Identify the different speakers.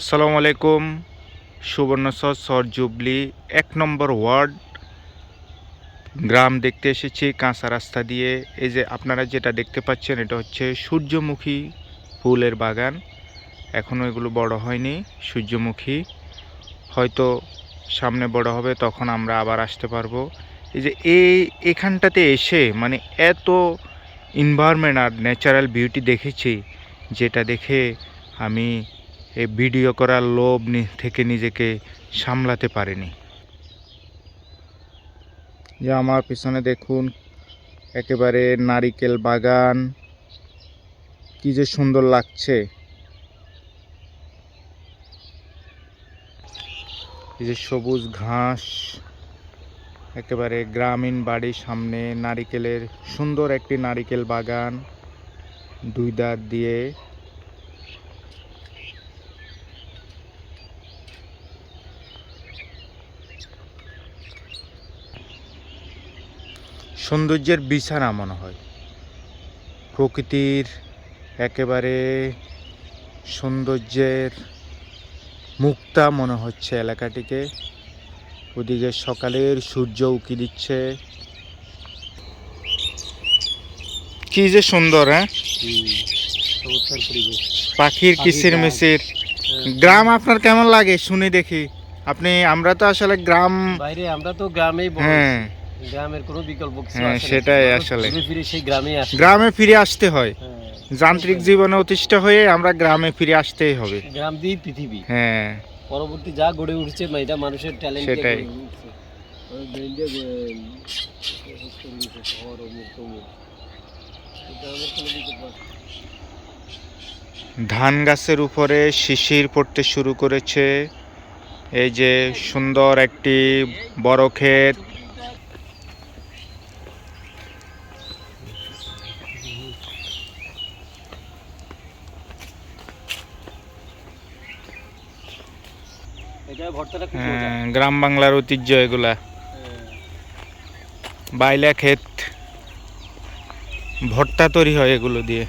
Speaker 1: আসসালামু আলাইকুম। সুবর্ণসর সর জুবলি, এক নম্বর ওয়ার্ড। গ্রাম দেখতে এসেছি, কাঁচা রাস্তা দিয়ে। এই যে আপনারা যেটা দেখতে পাচ্ছেন, এটা হচ্ছে সূর্যমুখী ফুলের বাগান। এখনও এগুলো বড় হয়নি, সূর্যমুখী। হয়তো সামনে বড় হবে, তখন আমরা আবার আসতে পারব। এই যে এই এখানটাতে এসে মানে এত এনভায়রনমেন্ট আর ন্যাচারাল বিউটি দেখেছি, যেটা দেখে আমি এই ভিডিও করার লোভ থেকে নিজেকে সামলাতে পারেনি। যে আমার পিছনে দেখুন, একেবারে নারিকেল বাগান। কি যে সুন্দর লাগছে। এই যে সবুজ ঘাস, একেবারে গ্রামীণ বাড়ির সামনে নারিকেলের সুন্দর একটি নারিকেল বাগান। দুই দাঁত দিয়ে সৌন্দর্যের বিছানা মনে হয়। প্রকৃতির একেবারে সৌন্দর্যের মুক্তা মনে হচ্ছে এলাকাটিকে। ওদিকে সকালের সূর্য উকি দিচ্ছে। কি যে সুন্দর হ্যাঁ? পাখির কিসির মিসির।
Speaker 2: হ্যাঁ।
Speaker 1: গ্রাম আপনার কেমন লাগে? শুনে দেখি। আপনি আমরা তো আসলে গ্রাম
Speaker 2: বাইরে আমরা তো গ্রামেই
Speaker 1: হ্যাঁ।
Speaker 2: গ্রামের কোনো বিকল্প কিছু
Speaker 1: হ্যাঁ, সেটাই আসলে।
Speaker 2: ঘুরে ফিরে সেই গ্রামেই আসে।
Speaker 1: গ্রামে ফিরে আসতে হয়।
Speaker 2: হ্যাঁ।
Speaker 1: যান্ত্রিক জীবনে অতিষ্ঠ হয়ে আমরা গ্রামে ফিরে আসতেই হবে।
Speaker 2: গ্রাম দিয়েই পৃথিবী।
Speaker 1: হ্যাঁ।
Speaker 2: পরবর্তী যা গড়ে উঠছে মানে এটা মানুষের ট্যালেন্ট
Speaker 1: সেটাই। ধান গাছের উপরে শিশির পড়তে শুরু করেছে। এই যে সুন্দর একটি বড় ক্ষেত। হ্যাঁ, গ্রাম বাংলার ঐতিহ্য এগুলা। বাইলা ক্ষেত। ভর্তা তৈরি হয় এগুলো দিয়ে।